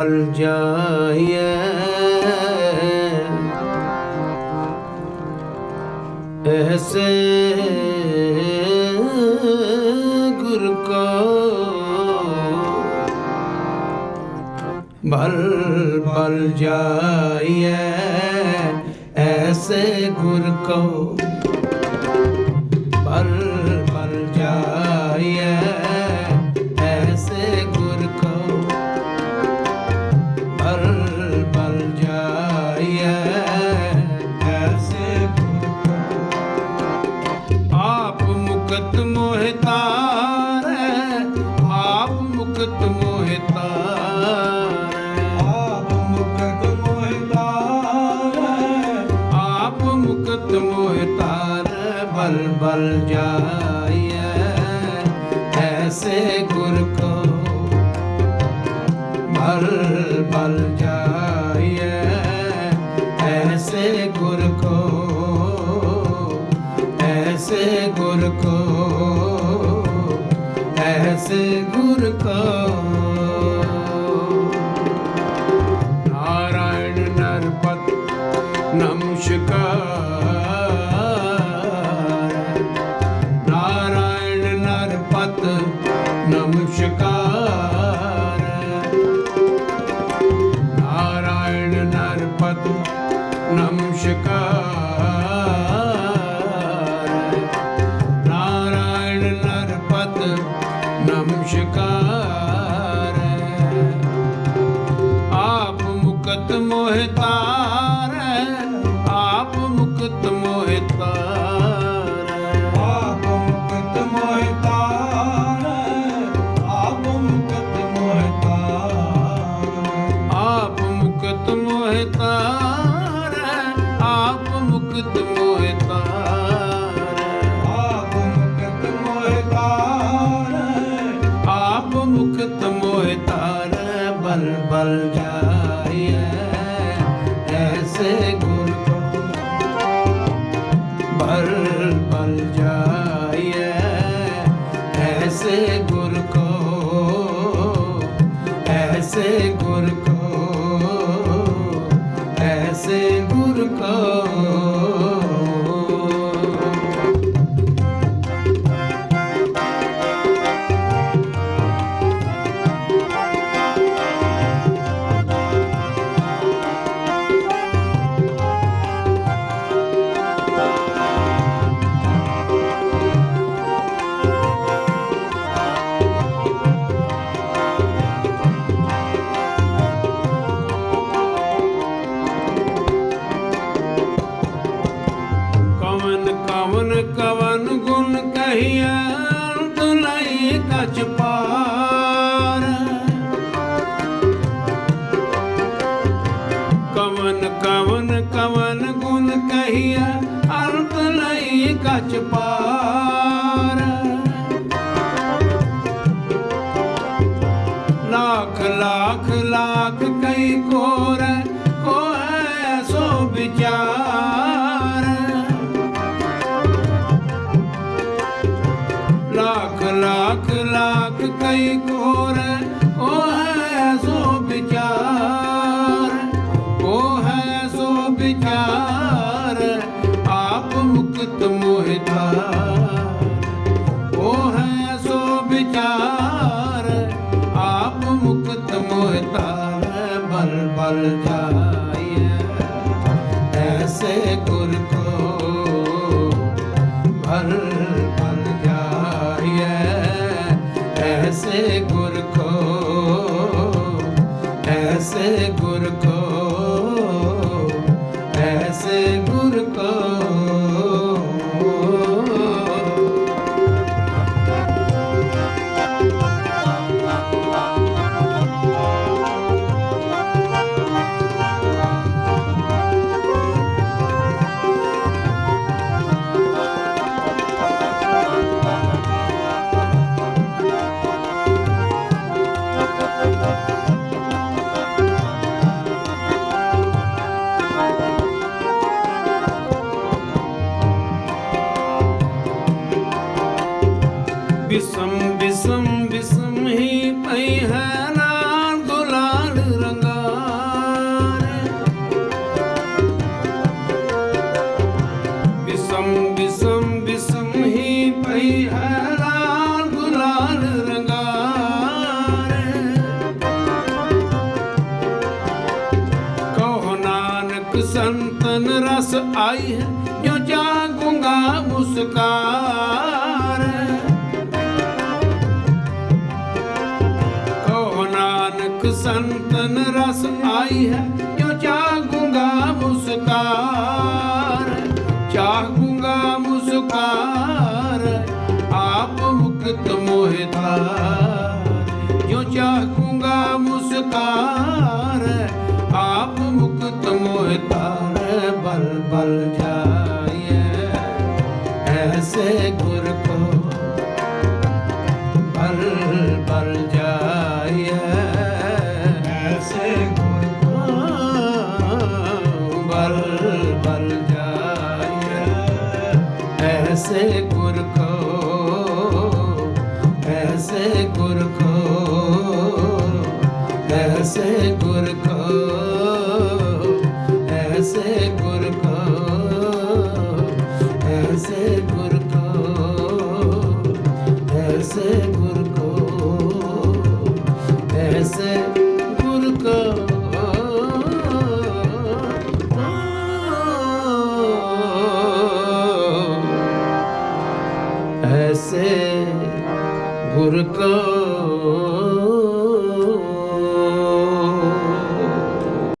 ਬਲ ਜਾਈਐ। ਐਸੇ ਗੁਰ ਕੋ ਬਲ ਬਲ ਜਾਈਐ। ਐਸੇ ਗੁਰ ਕੋ ਮੁਕਤ ਮੋਹਿ ਤਾਰੈ ਆਪ ਮੁਕਤ ਮੋਹਿ ਤਾਰੈ ਆਪ ਮੁਕਤ ਮੋਹਿ ਤਾਰੈ ਆਪ ਮੁਕਤ ਮੋਹਿ ਤਾਰੈ ਬਲ ਬਲ ਜਾਈਐ ਐਸੇ ਗੁਰ ਕੋ ਬਲ ਬਲ ਜਾਈਐ ਐਸੇ ਗੁਰ ਕੋ ਐਸੇ ਗੁਰ ਕੋ ਨਮਸਕਾਰ। ਨਾਰਾਇਣ ਨਰਪਤ ਨਮਸਕਾਰ। ਨਾਰਾਇਣ ਨਰਪਤ ਨਮਸਕਾਰ। ਨਾਰਾਇਣ ਨਰਪਤ ਨਮਸਕਾਰ। ਆਪ ਮੁਕਤ ਮੋਹਿਤਾ ਐਸੇ ਗੁਰ ਕੋ ਤਜ ਪਾਰ। ਕਵਨ ਕਵਨ ਕਵਨ ਗੁਣ ਕਹੀਆ ਅਰਥ ਲਈ ਕਚ ਪਾਰ। ਲੱਖ ਕਈ ਕੋਰ ਕੋ ਹੈ ਸੋ ਵਿਚਾਰ। ਕੋ ਹੈ ਸੋ ਵਿਚਾਰ, ਆਪ ਮੁਕਤ ਮੋਹਿਤਾਰ ਉਹ ਹੈ ਸੋ ਵਿਚਾਰ, ਆਪ ਮੁਕਤ ਮੋਹਿਤਾਰ ਬਲ ਬਲ ਜਾਈਐ से गुर को ਬਿਸਮ ਬਿਸਮ ਬਿਸਮ ਹੀ ਪਈ ਹੈ ਨਾਲ ਗੁਲਾਲ ਰੰਗਾਰ। ਬਿਸਮ ਬਿਸਮ ਬਿਸਮ ਹੀ ਪਈ ਹੈ ਨਾਲ ਗੁਲਾਲ ਰੰਗਾਰ। ਕਹੋ ਨਾਨਕ ਸੰਤਨ ਰਸ ਆਈ ਹੈ, ਜੋ ਜਾਗੂਗਾ ਮੁਸਕਾ ਜੀਵਨ ਰਸ ਆਈ ਹੈ, ਕਿਉਂ ਚਾਹੂੰਗਾ ਮੁਸਕਾਰ? ਚਾਹੂੰਗਾ ਮੁਸਕਾਰ, ਆਪ ਮੁਕਤ ਮੋਹਿਤਾਰ ਜੋ ਚਾਹੂੰਗਾ ਮੁਸਕਾਰ, ਆਪ ਮੁਕਤ ਮੋਹਿਤਾਰ ਬਲ ਬਲ ਜਾਈਏ। ਐਸੇ ਗੁਰ ਕੋ ਬਲ ਬਲ ਜਾ ऐसे गुर को ऐसे गुर को ऐसे गुर को ऐसे गुर को